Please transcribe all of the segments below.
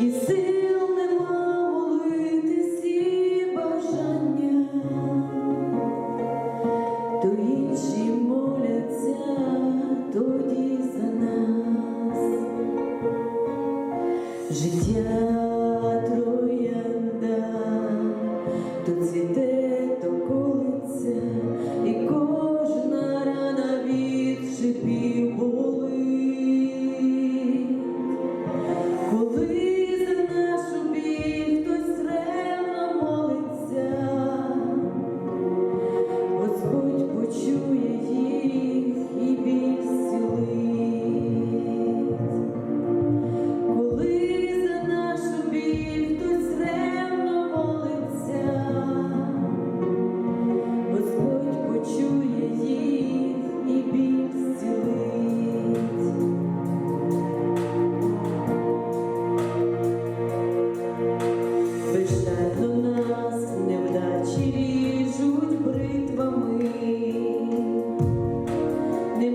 і сил нема всі бажання.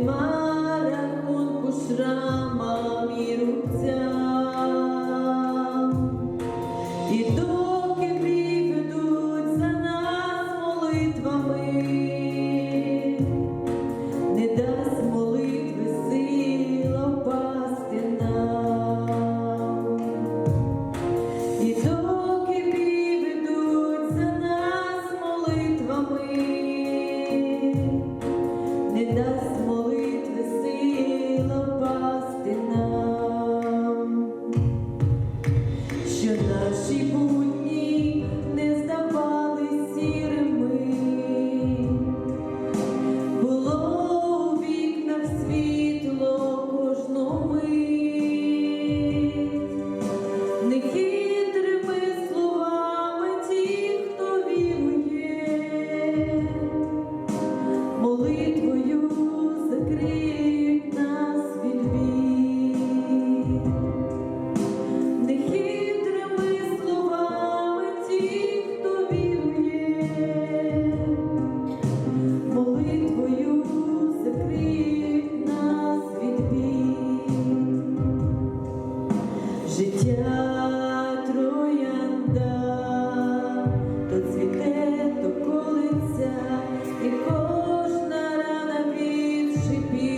Mara Kunkusra. recipi